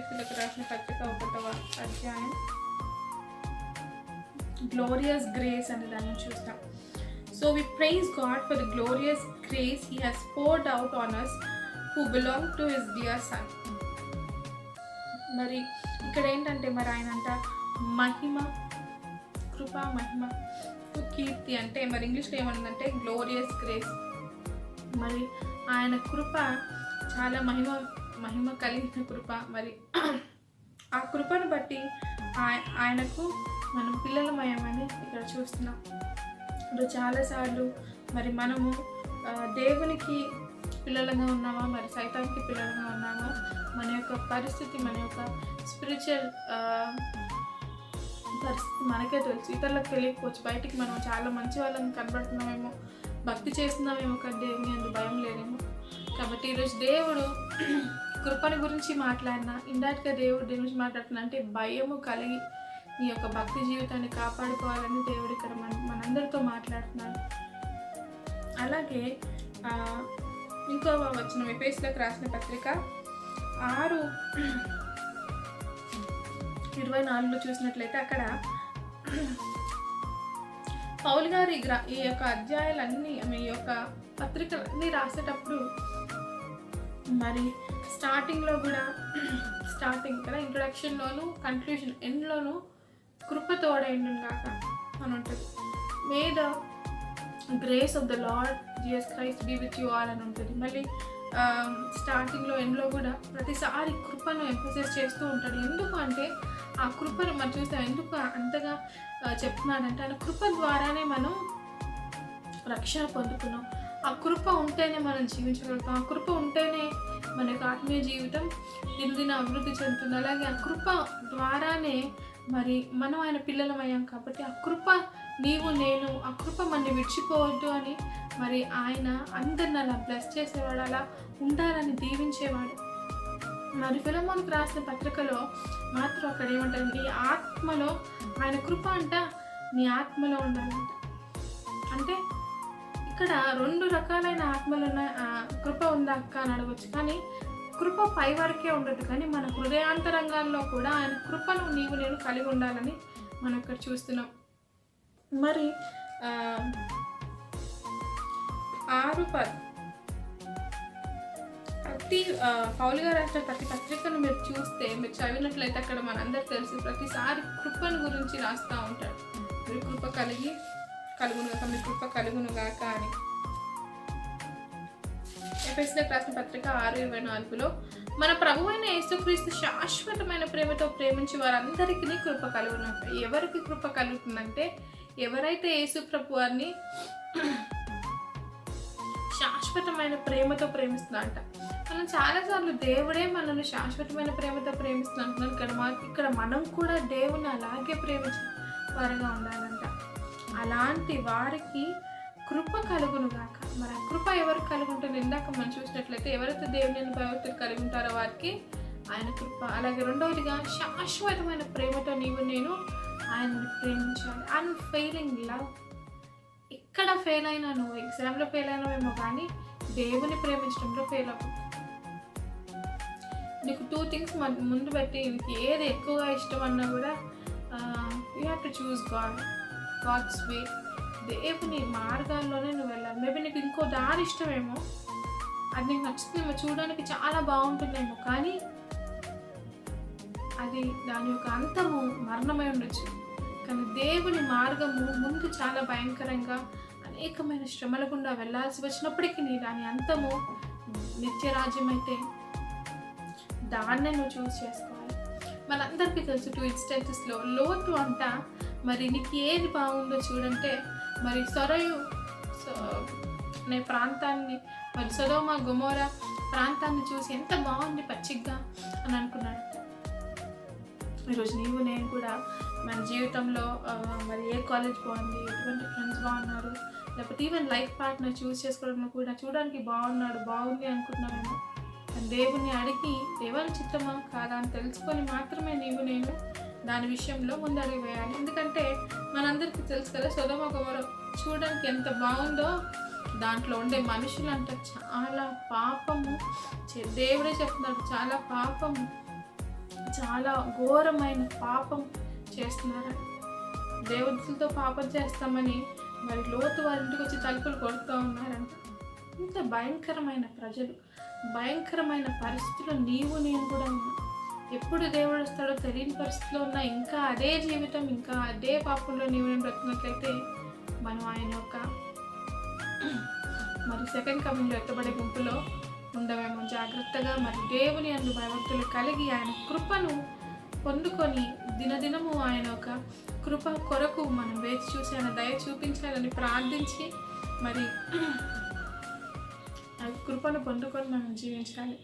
ఎఫ్ఎస్సీలకు రాసిన పత్రిక ఒకటవ అధ్యాయం. గ్లోరియస్ గ్రేస్ అనే దాన్ని చూస్తాం. So we praise God for the glorious grace he has poured out on us who belong to his dear son మరి ఇక్కడ ఏంటంటే మరి ఆయన అంట మహిమ కృపా మహిమ కీర్తి అంటే మరి ఇంగ్లీష్లో ఏమన్నదంటే గ్లోరియస్ గ్రేస్ మరి ఆయన కృప చాలా మహిమ మహిమ కలిగిన కృప. మరి ఆ కృపను బట్టి ఆయ- ఆయనకు మనం పిల్లలమయమని ఇక్కడ చూస్తున్నాం. ఇప్పుడు చాలాసార్లు మరి మనము దేవునికి పిల్లలుగా ఉన్నామా? మరి సైతానికి పిల్లలుగా ఉన్నామా? మన యొక్క పరిస్థితి మన యొక్క స్పిరిచువల్ పరిస్థితి మనకే తెలుసు. ఇతరులకు తెలియకపోవచ్చు. బయటికి మనం చాలా మంచి వాళ్ళని కనబడుతున్నామేమో భక్తి చేస్తున్నామేమో కానీ దేవుని అందు భయం లేదేమో. కాబట్టి ఈరోజు దేవుడు కృపణ గురించి మాట్లాడినా ఇందాక దేవుడు దేని గురించి మాట్లాడుతున్నా అంటే భయము కలిగి నీ యొక్క భక్తి జీవితాన్ని కాపాడుకోవాలని దేవుడు ఇక్కడ మన మనందరితో మాట్లాడుతున్నాడు. అలాగే ఇంకో వచ్చిన ఎపేస్లోకి రాసిన పత్రిక ఆరు ఇరవై నాలుగులో చూసినట్లయితే అక్కడ పౌల్ గారు ఈ గ్రా ఈ యొక్క అధ్యాయాలన్నీ ఈ యొక్క పత్రికలన్నీ రాసేటప్పుడు మరి స్టార్టింగ్లో కూడా స్టార్టింగ్ కదా ఇంట్రొడక్షన్లోను కన్క్లూషన్ ఎండ్లోను కృప తోడైండు కాక అని ఉంటుంది. May the grace of the Lord Jesus Christ be with you all అని ఉంటుంది. మళ్ళీ స్టార్టింగ్లో ఎండ్లో కూడా ప్రతిసారి కృపను ఎంఫోసైజ్ చేస్తూ ఉంటాడు. ఎందుకు అంటే ఆ కృపను మనం చూస్తాం ఎందుకు అంతగా ఆ, చెప్తున్నాడంటే ఆయన కృప ద్వారానే మనం రక్షణ పొందుతున్నాం. ఆ కృప ఉంటేనే మనం జీవించగలుగుతాం. ఆ కృప ఉంటేనే మన యొక్క ఆత్మీయ జీవితం దినదిన అభివృద్ధి చెందుతుంది. అలాగే ఆ కృప ద్వారానే మరి మనం ఆయన పిల్లలమయ్యాం కాబట్టి ఆ కృప నీవు నేను ఆ కృప మనని విడిచిపోవద్దు అని మరి ఆయన అందరిని అలా బ్లెస్ చేసేవాడు అలా ఉండాలని దీవించేవాడు. మరి ఫిలమోన్కి రాసిన పత్రికలో మాత్రం అక్కడ ఏమంటారు నీ ఆత్మలో ఆయన కృప అంట నీ ఆత్మలో ఉండాలంట అంటే ఇక్కడ రెండు రకాలైన ఆత్మలు కృప ఉందా అక్క అని అడగచ్చు. కానీ కృప పై వరకే ఉండదు. కానీ మన హృదయాంతరంగాల్లో కూడా ఆయన కృపను నీవు నేను కలిగి ఉండాలని మనం ఇక్కడ చూస్తున్నాం. మరి ఆరు ప ప్రతి పౌలుగా రాసిన ప్రతి పత్రికను మీరు చూస్తే మీరు చదివినట్లయితే అక్కడ మనందరికి తెలుసు ప్రతిసారి కృపను గురించి రాస్తూ ఉంటాడు. మీరు కృప కలిగి కలుగును మీ కృప కలుగును గాక అని. ఎఫ్ఎస్లకు రాసిన పత్రిక ఆరు ఇరవై నాలుగులో మన ప్రభు అయిన యేసుక్రీస్తు శాశ్వతమైన ప్రేమతో ప్రేమించి వారందరికీ కృప కలుగును ఎవరికి కృప కలుగుతుందంటే ఎవరైతే యేసు ప్రభు వారిని శాశ్వతమైన ప్రేమతో ప్రేమిస్తున్నారంట మనం చాలాసార్లు దేవుడే మనల్ని శాశ్వతమైన ప్రేమతో ప్రేమిస్తున్నాం అంటున్నాడు ఇక్కడ మా ఇక్కడ మనం కూడా దేవుని అలాగే ప్రేమించే వారుగా ఉండాలి అలాంటి వారికి కృప కలుగును గాక మరి ఆ కృప ఎవరు కలుగుంటారు? ఇందాక మనం చూసినట్లయితే ఎవరైతే దేవుని భయభక్తులు కలిగి ఉంటారో వారికి ఆయన కృప. అలాగే రెండవదిగా శాశ్వతమైన ప్రేమతో నీవు నేను ఆయనను ప్రేమించాలి. అన్ఫెయిలింగ్ లవ్ ఎక్కడ ఫెయిల్ అయినా నువ్వు ఎగ్జామ్లో ఫెయిల్ అయినావేమో కానీ దేవుని ప్రేమించడంలో ఫెయిల్ అవ్వు నీకు టూ థింగ్స్ ముందు పెట్టి నీకు ఏది ఎక్కువగా ఇష్టం అన్నా కూడా you have to choose God God's way దేవుని మార్గాల్లోనే నువ్వు వెళ్ళాలి. మేబీ నీకు ఇంకో దారి ఇష్టమేమో. అది నీకు నచ్చుతుందేమో చూడడానికి చాలా బాగుంటుందేమో. కానీ అది దాని యొక్క అంతము మరణమై ఉండొచ్చు. కానీ దేవుని మార్గము ముందు చాలా భయంకరంగా అనేకమైన శ్రమల గుండా వెళ్ళాల్సి వచ్చినప్పటికీ నీ దాని అంతము నిత్యరాజ్యం అయితే దాన్నే నువ్వు చూస్ చేసుకోవాలి. మనందరికీ తెలుసు టూ ఇన్స్టెన్సెస్లో లోతు అంతా మరి నీకు ఏది బాగుందో చూడంటే మరి సొరయు సో- అనే ప్రాంతాన్ని మరి సొదోమ గుమోరా ప్రాంతాన్ని చూసి ఎంత బాగుంది పచ్చిగ్గా అని అనుకున్నాడు. ఈరోజు నీవు నేను కూడా మన జీవితంలో మరి ఏ కాలేజ్ బాగుంది ఎటువంటి ఫ్రెండ్స్ బాగున్నారు లేకపోతే ఈవెన్ లైఫ్ పార్ట్నర్ చూస్ చేసుకోవడంలో కూడా చూడడానికి బాగున్నాడు బాగుంది అనుకుంటున్నామేమో దేవుణ్ణి అడిగి దేవుని చిత్తమా కాదా అని తెలుసుకొని మాత్రమే నీవు నేను దాని విషయంలో ముందడుగు వేయాలి ఎందుకంటే మనందరికీ తెలుసు కదా సుధమ కుమారు చూడడానికి ఎంత బాగుందో దాంట్లో ఉండే మనుషులు అంటే చాలా పాపము. చే- దేవుడే చెప్తున్నాడు చాలా పాపము. చాలా ఘోరమైన పాపం చేస్తున్నారు. దేవతలతో పాపం చేస్తామని మరి లోతు వారి ఇంటికి వచ్చి తలుపులు కొడుతూ ఉన్నారంట. ఇంత భయంకరమైన ప్రజలు భయంకరమైన పరిస్థితుల్లో నీవు నేను కూడా ఉన్నాం. ఎప్పుడు దేవుడు వస్తాడో తెలియని పరిస్థితిలో ఉన్నా ఇంకా అదే జీవితం ఇంకా అదే పాపంలో నీవు బ్రతుకున్నట్లయితే మనం ఆయన యొక్క మరి సెకండ్ కమింగ్లో ఎత్తబడే గుంపులో ఉండవేమో. జాగ్రత్తగా మరి దేవుని అందు భయభక్తులు కలిగి ఆయన కృపను పొందుకొని దినదినము ఆయన ఒక కృప కొరకు మనం వేచి చూసి ఆయన దయ చూపించాలని ప్రార్థించి మరి ఆ కృపను పొందుకొని మనం జీవించాలి.